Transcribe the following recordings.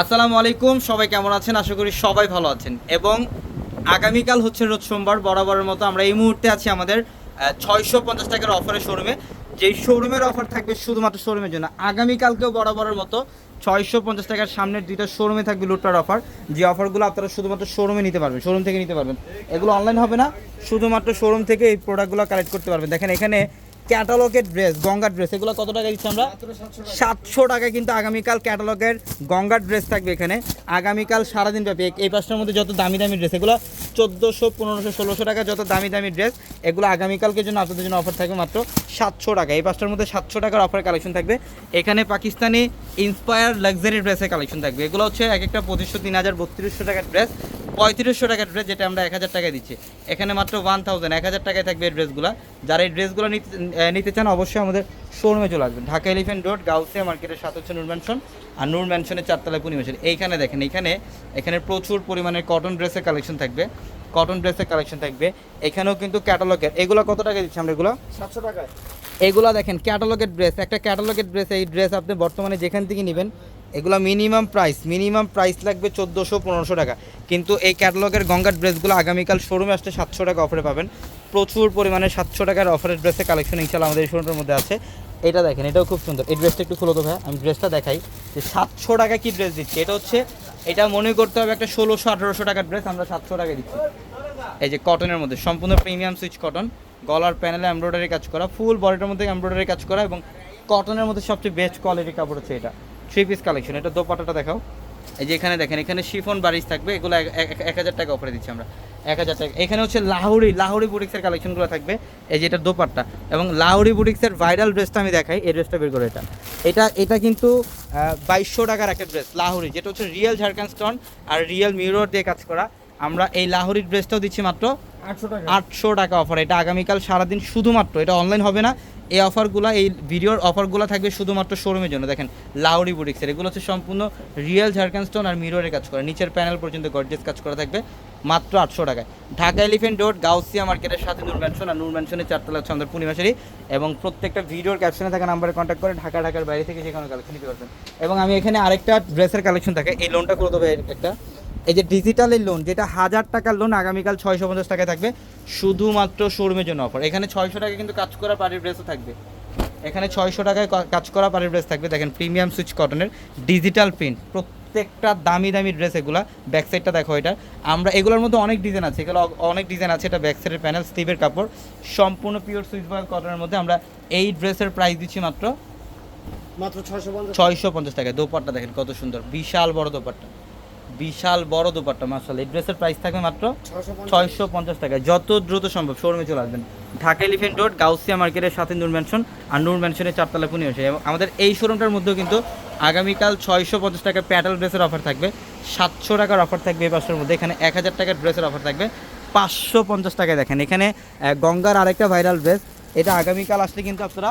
আসসালামু আলাইকুম, সবাই কেমন আছেন? আশা করি সবাই ভালো আছেন। এবং আগামীকাল হচ্ছে রোজ সোমবার, বরাবরের মতো আমরা এই মুহূর্তে আছি আমাদের ছয়শো পঞ্চাশ টাকার অফারের শোরুমে যেই শোরুমের অফার থাকবে শুধুমাত্র শোরুমের জন্য। আগামীকালকেও বরাবরের মতো ছয়শো পঞ্চাশ টাকার সামনের দুইটা শোরুমে থাকবে লুটপার অফার যে অফারগুলো আপনারা শুধুমাত্র শোরুমে নিতে পারবেন শোরুম থেকে নিতে পারবেন। এগুলো অনলাইন হবে না, শুধুমাত্র শোরুম থেকে এই প্রোডাক্টগুলো কালেক্ট করতে পারবেন। দেখেন এখানে ক্যাটালগের ড্রেস, গঙ্গার ড্রেস। এগুলো কত টাকা দিচ্ছি আমরা? সাতশো টাকা কিন্তু আগামীকাল ক্যাটালগের গঙ্গার ড্রেস থাকবে এখানে। আগামীকাল সারাদিন ব্যাপী। এই- পাঁচটার মধ্যে যত দামি দামি ড্রেস, এগুলো চোদ্দোশো, পনেরোশো, ষোলোশো টাকা যত দামি দামি ড্রেস, এগুলো আগামীকালকের জন্য আপনাদের জন্য অফার থাকবে মাত্র সাতশো টাকা। এই পাঁচটার মধ্যে সাতশো টাকার অফার কালেকশন থাকবে। এখানে পাকিস্তানি ইন্সপায়ার লাক্সারি ড্রেসের কালেকশন থাকবে। এগুলো হচ্ছে এক একটা পঁচিশশো, তিন হাজার, বত্রিশশো টাকার ড্রেস পঁয়ত্রিশশো টাকার ড্রেস যেটা আমরা এক হাজার টাকায় দিচ্ছি। এখানে মাত্র ওয়ান থাউজেন্ড এক হাজার টাকায় থাকবে এই ড্রেসগুলো যারা এই ড্রেসগুলো নিতে চান অবশ্যই আমাদের শোরুমে চলে আসবেন। ঢাকা এলিফেন্ট রোড গাউসিয়া মার্কেটের সাথে হচ্ছে নূর ম্যানশন আর নূর ম্যানশনের চারতলায় পূর্ণিমাসের এইখানে দেখেন এইখানে এখানে প্রচুর পরিমাণে কটন ড্রেসের কালেকশন থাকবে। কটন ড্রেসের কালেকশন থাকবে। এখানেও কিন্তু ক্যাটালগের এগুলো কত টাকা দিচ্ছি আমরা এগুলো? সাতশো টাকায়। এগুলো দেখেন ক্যাটালগের ড্রেস একটা ক্যাটালগের ড্রেস এই ড্রেস আপনি বর্তমানে যেখান থেকে নেবেন এগুলো মিনিমাম প্রাইস মিনিমাম প্রাইস লাগবে চোদ্দোশো, পনেরোশো টাকা। কিন্তু এই ক্যাটালগের গঙ্গার ড্রেসগুলো আগামীকাল শোরুমে আসতে সাতশো টাকা অফারে পাবেন। প্রচুর পরিমাণে সাতশো টাকার অফারের ড্রেসের কালেকশন ইনশাল্লাহ আমাদের এই শোরুমের মধ্যে আছে। এটা দেখেন, এটাও খুব সুন্দর। এই ড্রেসটা একটু খুলো তো ভাই, আমি ড্রেসটা দেখাই। যে সাতশো টাকা কি ড্রেস দিচ্ছে? এটা হচ্ছে, এটা মনে করতে হবে একটা ষোলোশো, আঠারোশো টাকার ড্রেস আমরা সাতশো টাকা দিচ্ছি। এই যে কটনের মধ্যে, সম্পূর্ণ প্রিমিয়াম সুইচ কটন গলার প্যানেলে এমব্রয়ডারি কাজ করা ফুল বডিটার মধ্যে এমব্রয়ডারি কাজ করা এবং কটনের মধ্যে সবচেয়ে বেস্ট কোয়ালিটির কাপড় হচ্ছে এটা। থ্রি পিস কালেকশন, এটা দোপাটাটা দেখাও। এই যে এখানে দেখেন, এখানে শিফন বারিশ থাকবে, এগুলো এক- হাজার টাকা অফারে দিচ্ছি আমরা। এক হাজার টাকা। এখানে হচ্ছে লাহোরি লাহোরি বুটিক্সের কালেকশনগুলো থাকবে। এই যে এটা দোপাট্টা। এবং লাহোরি বুটিক্সের ভাইরাল ড্রেসটা আমি দেখাই, এই ড্রেসটা বের করে এটা। এটা এটা কিন্তু বাইশশো টাকার একটা ড্রেস লাহোরি, যেটা হচ্ছে রিয়েল ঝাড়খান্ড স্টোন আর রিয়েল মিরর দিয়ে কাজ করা। আমরা এই লাহোরি ড্রেসটাও দিচ্ছি মাত্র আটশো টাকা। অফার এটা আগামীকাল সারাদিন শুধুমাত্র, এটা অনলাইন হবে না। এই অফারগুলো এই ভিডিওর অফারগুলো থাকবে শুধুমাত্র শোরুমের জন্য। দেখেন লাউরি বুটিক্সের এগুলো হচ্ছে সম্পূর্ণ রিয়েল ঝাড়খান স্টোন আর মিররের কাজ করা। নিচের প্যানেল পর্যন্ত গর্জেস কাজ করা থাকবে, মাত্র আটশো টাকায়। ঢাকা এলিফেন্ট রোড গাউসিয়া মার্কেটের সাথে নূর ম্যানশন আর নূর ম্যানশনের চারতলা হচ্ছে আমাদের পূর্ণিমাশারি এবং প্রত্যেকটা ভিডিওর ক্যাপশনে থাকা নাম্বারে কন্ট্যাক্ট করে ঢাকা, ঢাকার বাইরে থেকে কোনো কালেকশন নিতে পারবেন। এবং আমি এখানে আরেকটা ড্রেসের কালেকশন থাকে, এই লোনটা করে দেবো একটা। এই যে ডিজিটালের লোন যেটা হাজার টাকার লোন আগামীকাল ছয়শো পঞ্চাশ টাকায় থাকবে। শুধুমাত্র শোরুমের জন্য অফার এখানে ছয়শো টাকা কিন্তু কাজ করা পাড়ির ড্রেসও থাকবে। এখানে ছয়শো টাকায় কাজ করা পাড়ির ড্রেস থাকবে। দেখেন প্রিমিয়াম সুইচ কটনের ডিজিটাল প্রিন্ট প্রত্যেকটা দামি দামি ড্রেস এগুলা। ব্যাক সাইডটা দেখো এটা। আমরা এগুলোর মধ্যে অনেক ডিজাইন আছে। এগুলো অনেক ডিজাইন আছে। এটা ব্যাকসাইডের প্যানেল স্টিভের কাপড়। সম্পূর্ণ পিওর সুইচ বয়েল কটনের মধ্যে আমরা এই ড্রেসের প্রাইস দিচ্ছি মাত্র মাত্র ছয়শো পঞ্চাশ। ছয়শো পঞ্চাশ টাকায়। দোপাট্টা দেখেন কত সুন্দর। বিশাল বড় দোপাট্টা। বিশাল বড় দোপাট্টা মার্শাল এই ড্রেসের প্রাইস থাকবে মাত্র ছয়শো পঞ্চাশ টাকায় যত দ্রুত সম্ভব শোরুমে চলে আসবেন। ঢাকা এলিফেন্ট রোড গাউসিয়া মার্কেটের সাথে নূর ম্যানশন আর নূর ম্যানশনের চারতলা পুনি আসে এবং আমাদের এই শোরুমটার মধ্যেও কিন্তু আগামীকাল ছয়শো পঞ্চাশ টাকার প্যাটেল ড্রেসের অফার থাকবে। সাতশো টাকার অফার থাকবে এই পাঁচশোর মধ্যে। এখানে এক হাজার টাকার ড্রেসের অফার থাকবে। পাঁচশো পঞ্চাশ টাকায় দেখেন। এখানে গঙ্গার আরেকটা ভাইরাল ড্রেস এটা আগামীকাল আসলে কিন্তু আপনারা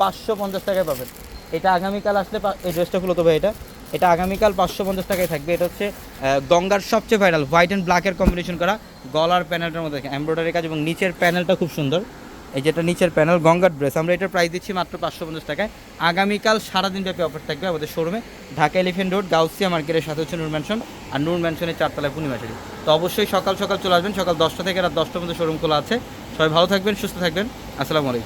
পাঁচশো পঞ্চাশ টাকায় পাবেন। এটা আগামীকাল আসলে এই ড্রেসটা খুলো তবে এটা এটা আগামীকাল পাঁচশো পঞ্চাশ টাকায় থাকবে। এটা হচ্ছে গঙ্গার সবচেয়ে ভাইরাল হোয়াইট অ্যান্ড ব্ল্যাকের কম্বিনেশন করা গলার প্যানেলটার মধ্যে এমব্রয়ডারি কাজ এবং নিচের প্যানেলটা খুব সুন্দর। এই যেটা নিচের প্যানেল গঙ্গার ড্রেস আমরা এটার প্রাইস দিচ্ছি মাত্র পাঁচশো পঞ্চাশ টাকায়। আগামীকাল সারাদিন ব্যাপী অফার থাকবে আমাদের শোরুমে ঢাকা এলিফেন্ট রোড গাউসিয়া মার্কেটের সাথে হচ্ছে নূর ম্যানশন আর নূর ম্যানশনের চারতলায় পূর্ণিমাশারি তো অবশ্যই সকাল সকাল চলে আসবেন, সকাল দশটা থেকে রাত দশটার মধ্যে শোরুম খোলা আছে। সবাই ভালো থাকবেন, সুস্থ থাকবেন। আসসালামু আলাইকুম।